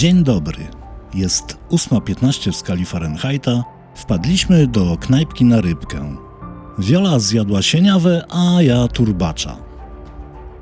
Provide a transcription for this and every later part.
Dzień dobry. Jest 8.15 w skali Fahrenheita. Wpadliśmy do knajpki na rybkę. Wiola zjadła sieniawę, a ja turbacza.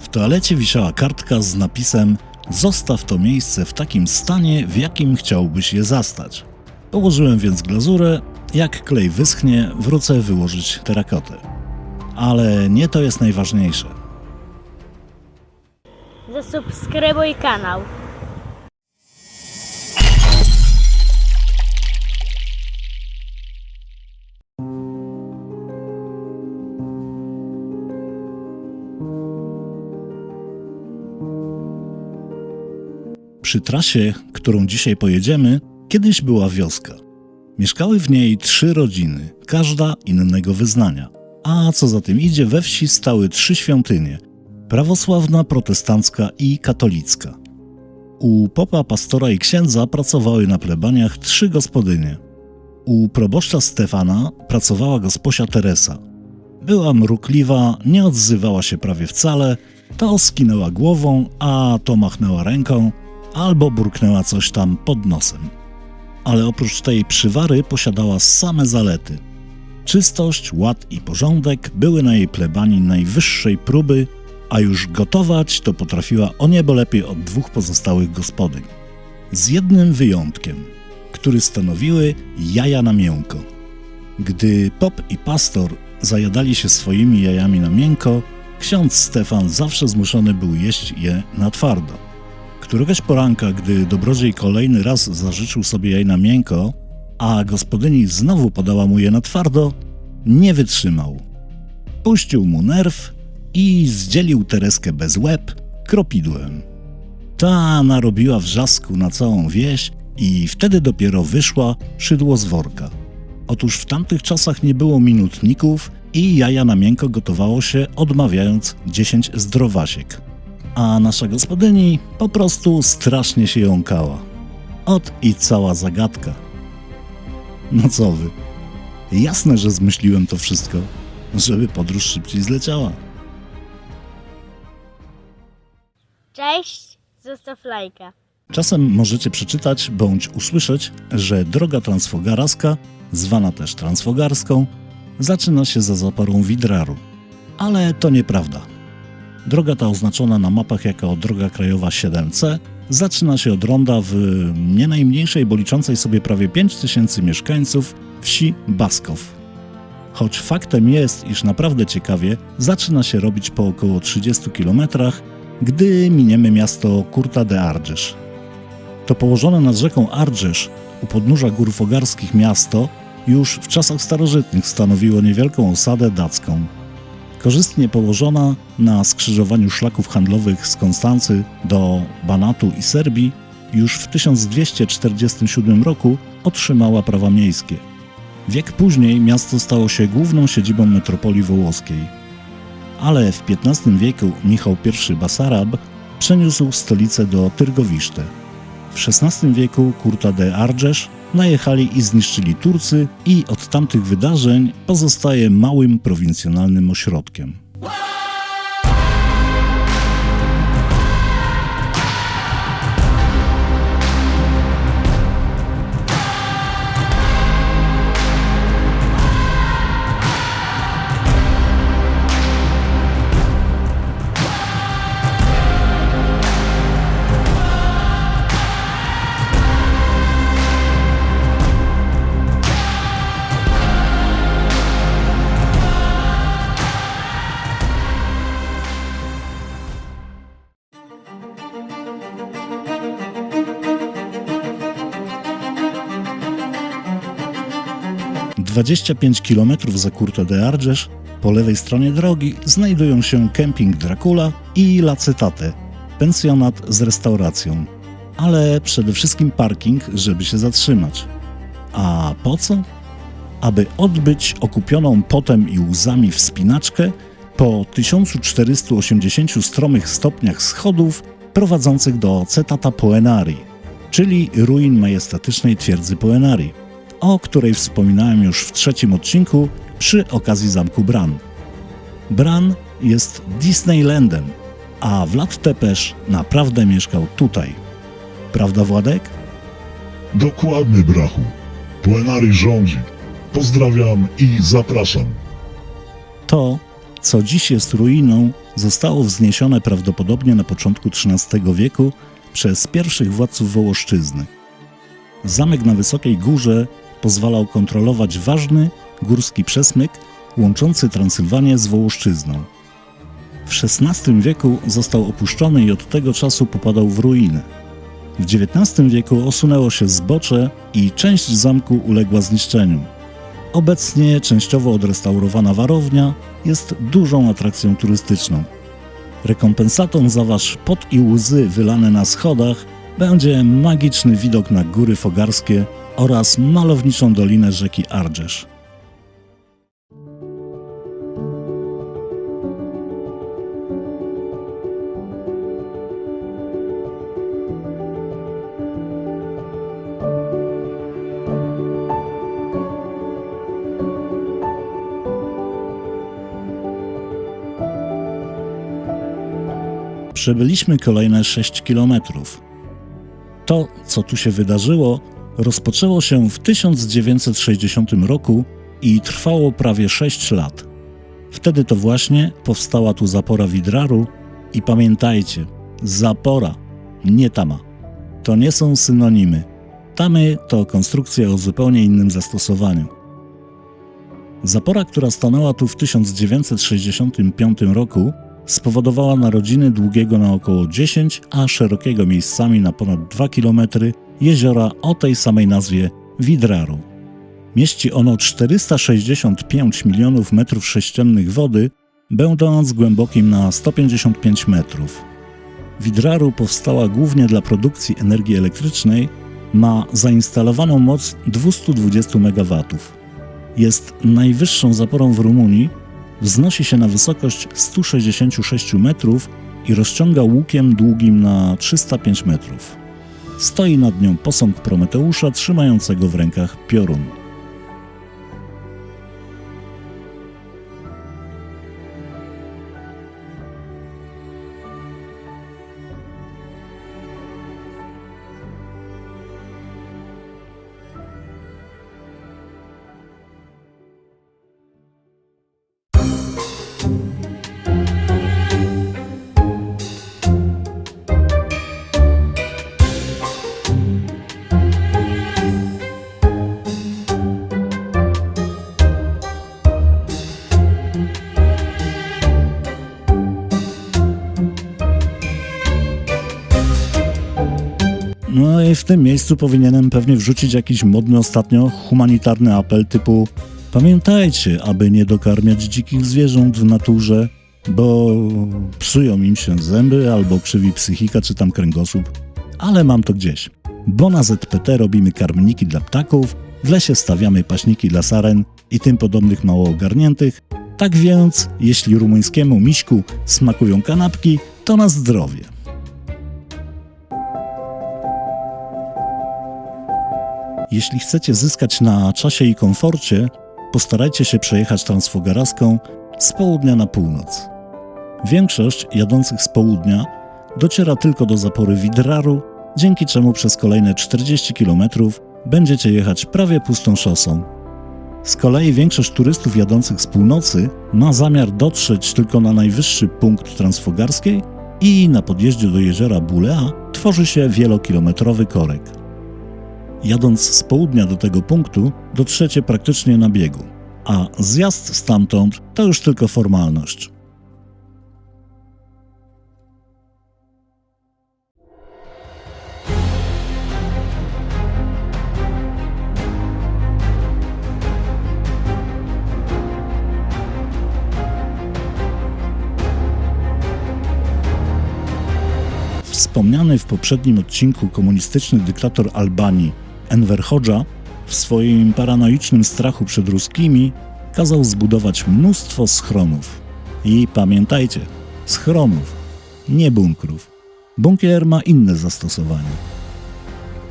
W toalecie wisiała kartka z napisem Zostaw to miejsce w takim stanie, w jakim chciałbyś je zastać. Położyłem więc glazurę. Jak klej wyschnie, wrócę wyłożyć terakotę. Ale nie to jest najważniejsze. Zasubskrybuj kanał. Przy trasie, którą dzisiaj pojedziemy, kiedyś była wioska. Mieszkały w niej trzy rodziny, każda innego wyznania. A co za tym idzie, we wsi stały trzy świątynie: prawosławna, protestancka i katolicka. U popa, pastora i księdza pracowały na plebaniach trzy gospodynie. U proboszcza Stefana pracowała gosposia Teresa. Była mrukliwa, nie odzywała się prawie wcale, to skinęła głową, a to machnęła ręką, albo burknęła coś tam pod nosem. Ale oprócz tej przywary posiadała same zalety. Czystość, ład i porządek były na jej plebanii najwyższej próby, a już gotować to potrafiła o niebo lepiej od dwóch pozostałych gospodyń. Z jednym wyjątkiem, który stanowiły jaja na miękko. Gdy pop i pastor zajadali się swoimi jajami na miękko, ksiądz Stefan zawsze zmuszony był jeść je na twardo. Któregoś poranka, gdy dobrodziej kolejny raz zażyczył sobie jaj na miękko, a gospodyni znowu podała mu je na twardo, nie wytrzymał. Puścił mu nerw i zdzielił Tereskę bez łeb kropidłem. Ta narobiła wrzasku na całą wieś i wtedy dopiero wyszła szydło z worka. Otóż w tamtych czasach nie było minutników i jaja na miękko gotowało się odmawiając 10 zdrowasiek. A nasza gospodyni po prostu strasznie się jąkała. Ot i cała zagadka. No co wy? Jasne, że zmyśliłem to wszystko, żeby podróż szybciej zleciała. Cześć, zostaw lajka. Czasem możecie przeczytać bądź usłyszeć, że droga transfogarska, zwana też transfogarską, zaczyna się za zaporą Widraru. Ale to nieprawda. Droga ta oznaczona na mapach jako droga krajowa 7C zaczyna się od ronda w nie najmniejszej, bo liczącej sobie prawie 5000 mieszkańców wsi Baskow. Choć faktem jest, iż naprawdę ciekawie zaczyna się robić po około 30 kilometrach, gdy miniemy miasto Kurta de Argysz. To położone nad rzeką Argysz, u podnóża gór fogarskich miasto, już w czasach starożytnych stanowiło niewielką osadę dacką. Korzystnie położona na skrzyżowaniu szlaków handlowych z Konstancy do Banatu i Serbii, już w 1247 roku otrzymała prawa miejskie. Wiek później miasto stało się główną siedzibą metropolii wołoskiej. Ale w XV wieku Michał I Basarab przeniósł stolicę do Tyrgowiszte. W XVI wieku Kurta de Argysz najechali i zniszczyli Turcy i od tamtych wydarzeń pozostaje małym prowincjonalnym ośrodkiem. Dwadzieścia pięć kilometrów za Kurta de Argysz po lewej stronie drogi znajdują się kemping Dracula i La Cetate, pensjonat z restauracją, ale przede wszystkim parking, żeby się zatrzymać. A po co? Aby odbyć okupioną potem i łzami wspinaczkę po 1480 stromych stopniach schodów prowadzących do Cetata Poenari, czyli ruin majestatycznej twierdzy Poenari, o której wspominałem już w trzecim odcinku przy okazji zamku Bran. Bran jest Disneylandem, a Vlad Tepes naprawdę mieszkał tutaj. Prawda, Władek? Dokładnie, brachu. Plenary rządzi. Pozdrawiam i zapraszam. To, co dziś jest ruiną, zostało wzniesione prawdopodobnie na początku XIII wieku przez pierwszych władców Wołoszczyzny. Zamek na wysokiej górze pozwalał kontrolować ważny górski przesmyk łączący Transylwanię z Wołoszczyzną. W XVI wieku został opuszczony i od tego czasu popadał w ruinę. W XIX wieku osunęło się zbocze i część zamku uległa zniszczeniu. Obecnie częściowo odrestaurowana warownia jest dużą atrakcją turystyczną. Rekompensatą za wasz pot i łzy wylane na schodach będzie magiczny widok na góry fogarskie oraz malowniczą dolinę rzeki Ardzesz. Przebyliśmy kolejne 6 kilometrów. To, co tu się wydarzyło, rozpoczęło się w 1960 roku i trwało prawie 6 lat. Wtedy to właśnie powstała tu zapora Widraru i pamiętajcie, zapora, nie tama. To nie są synonimy. Tamy to konstrukcja o zupełnie innym zastosowaniu. Zapora, która stanęła tu w 1965 roku, spowodowała narodziny długiego na około 10, a szerokiego miejscami na ponad 2 km jeziora o tej samej nazwie Widraru. Mieści ono 465 milionów metrów sześciennych wody, będąc głębokim na 155 metrów. Widraru powstała głównie dla produkcji energii elektrycznej, ma zainstalowaną moc 220 MW. Jest najwyższą zaporą w Rumunii, wznosi się na wysokość 166 metrów i rozciąga łukiem długim na 305 metrów. Stoi nad nią posąg Prometeusza trzymającego w rękach piorun. W tym miejscu powinienem pewnie wrzucić jakiś modny ostatnio humanitarny apel typu Pamiętajcie, aby nie dokarmiać dzikich zwierząt w naturze, bo psują im się zęby albo krzywi psychika czy tam kręgosłup. Ale mam to gdzieś. Bo na ZPT robimy karmniki dla ptaków, w lesie stawiamy paśniki dla saren i tym podobnych mało ogarniętych. Tak więc, jeśli rumuńskiemu miśku smakują kanapki, to na zdrowie. Jeśli chcecie zyskać na czasie i komforcie, postarajcie się przejechać Transfogaraską z południa na północ. Większość jadących z południa dociera tylko do zapory Widraru, dzięki czemu przez kolejne 40 km będziecie jechać prawie pustą szosą. Z kolei większość turystów jadących z północy ma zamiar dotrzeć tylko na najwyższy punkt Transfogarskiej i na podjeździe do jeziora Bulea tworzy się wielokilometrowy korek. Jadąc z południa do tego punktu, dotrzecie praktycznie na biegu, a zjazd stamtąd to już tylko formalność. Wspomniany w poprzednim odcinku komunistyczny dyktator Albanii Enver Hoxha w swoim paranoicznym strachu przed ruskimi kazał zbudować mnóstwo schronów. I pamiętajcie, schronów, nie bunkrów. Bunkier ma inne zastosowanie.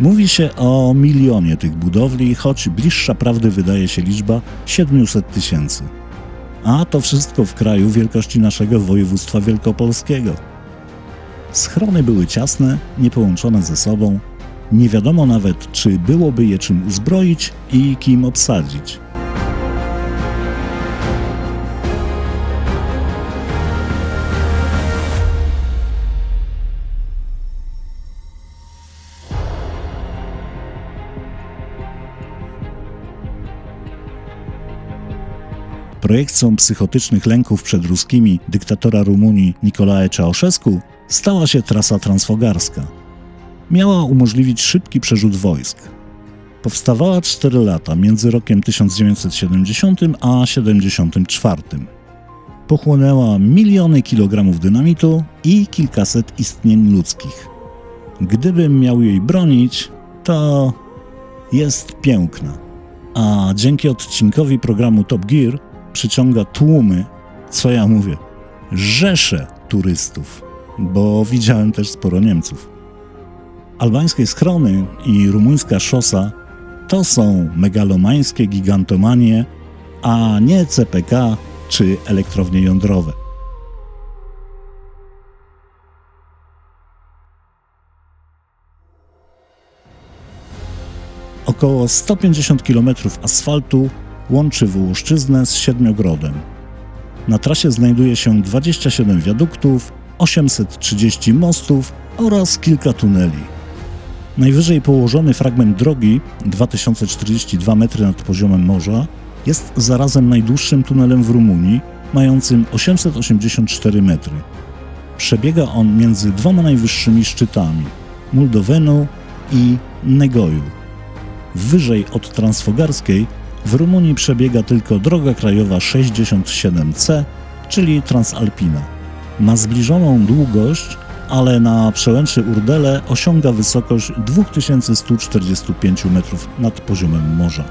Mówi się o milionie tych budowli, choć bliższa prawdy wydaje się liczba 700 tysięcy. A to wszystko w kraju wielkości naszego województwa wielkopolskiego. Schrony były ciasne, niepołączone ze sobą. Nie wiadomo nawet, czy byłoby je czym uzbroić i kim obsadzić. Projekcją psychotycznych lęków przed ruskimi dyktatora Rumunii Nicolae Ceausescu stała się trasa transfogarska. Miała umożliwić szybki przerzut wojsk. Powstawała 4 lata między rokiem 1970 a 74. Pochłonęła miliony kilogramów dynamitu i kilkaset istnień ludzkich. Gdybym miał jej bronić, to jest piękna. A dzięki odcinkowi programu Top Gear przyciąga tłumy, co ja mówię, rzesze turystów, bo widziałem też sporo Niemców. Albańskie schrony i rumuńska szosa to są megalomańskie gigantomanie, a nie CPK czy elektrownie jądrowe. Około 150 km asfaltu łączy Wołoszczyznę z Siedmiogrodem. Na trasie znajduje się 27 wiaduktów, 830 mostów oraz kilka tuneli. Najwyżej położony fragment drogi, 2042 metry nad poziomem morza, jest zarazem najdłuższym tunelem w Rumunii, mającym 884 metry. Przebiega on między dwoma najwyższymi szczytami Muldowenu i Negoju. Wyżej od Transfogarskiej w Rumunii przebiega tylko droga krajowa 67C, czyli Transalpina. Ma zbliżoną długość, ale na przełęczy Urdele osiąga wysokość 2145 metrów nad poziomem morza.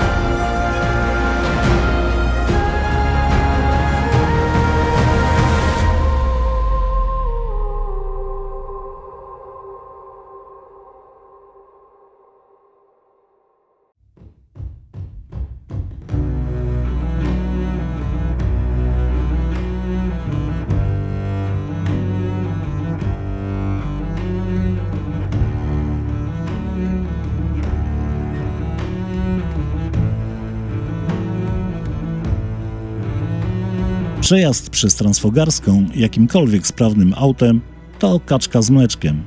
Przejazd przez Transfogarską jakimkolwiek sprawnym autem to kaczka z mleczkiem.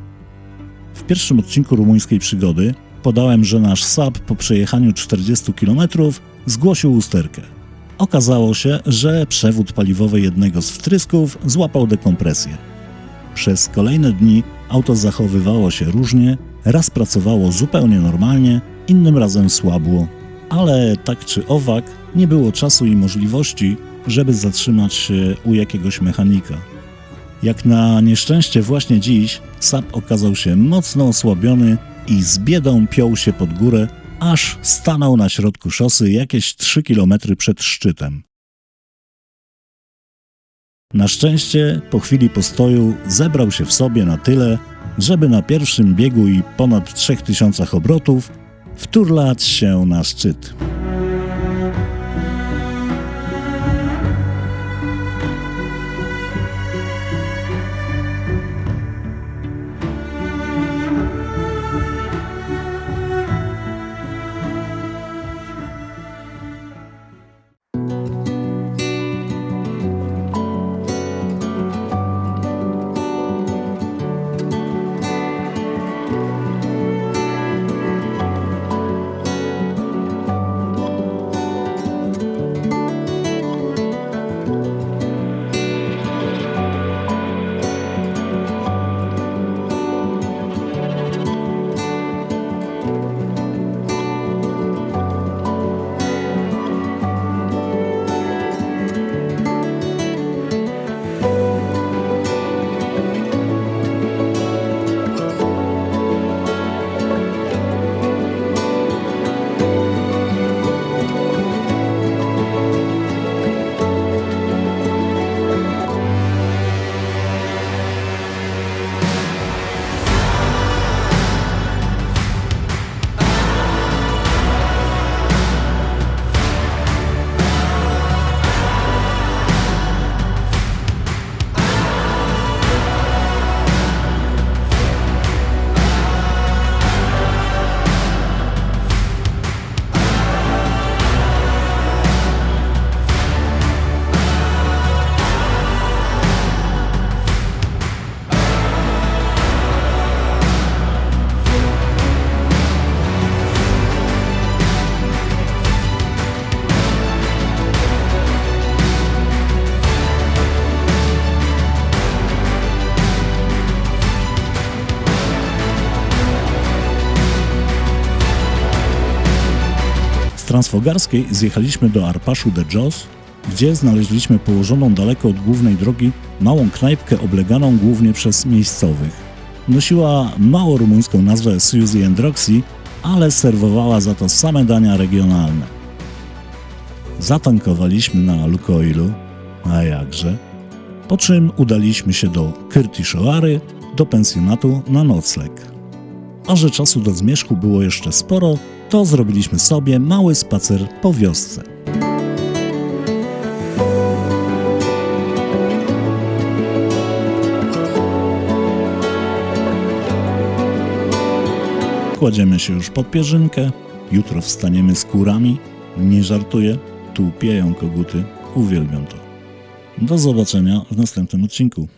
W pierwszym odcinku rumuńskiej przygody podałem, że nasz SAP po przejechaniu 40 km zgłosił usterkę. Okazało się, że przewód paliwowy jednego z wtrysków złapał dekompresję. Przez kolejne dni auto zachowywało się różnie, raz pracowało zupełnie normalnie, innym razem słabło, ale tak czy owak nie było czasu i możliwości, żeby zatrzymać się u jakiegoś mechanika. Jak na nieszczęście właśnie dziś SAP okazał się mocno osłabiony i z biedą piął się pod górę, aż stanął na środku szosy jakieś 3 km przed szczytem. Na szczęście po chwili postoju zebrał się w sobie na tyle, żeby na pierwszym biegu i ponad 3000 obrotów wturlać się na szczyt. Transfogarskiej zjechaliśmy do Arpaszu de Jos, gdzie znaleźliśmy położoną daleko od głównej drogi małą knajpkę obleganą głównie przez miejscowych. Nosiła mało rumuńską nazwę Suzy and Roxy, ale serwowała za to same dania regionalne. Zatankowaliśmy na Lukoilu, a jakże, po czym udaliśmy się do Kyrtiszoary, do pensjonatu na nocleg. A że czasu do zmierzchu było jeszcze sporo, to zrobiliśmy sobie mały spacer po wiosce. Kładziemy się już pod pierzynkę, jutro wstaniemy z kurami. Nie żartuję, tu pieją koguty, uwielbiam to. Do zobaczenia w następnym odcinku.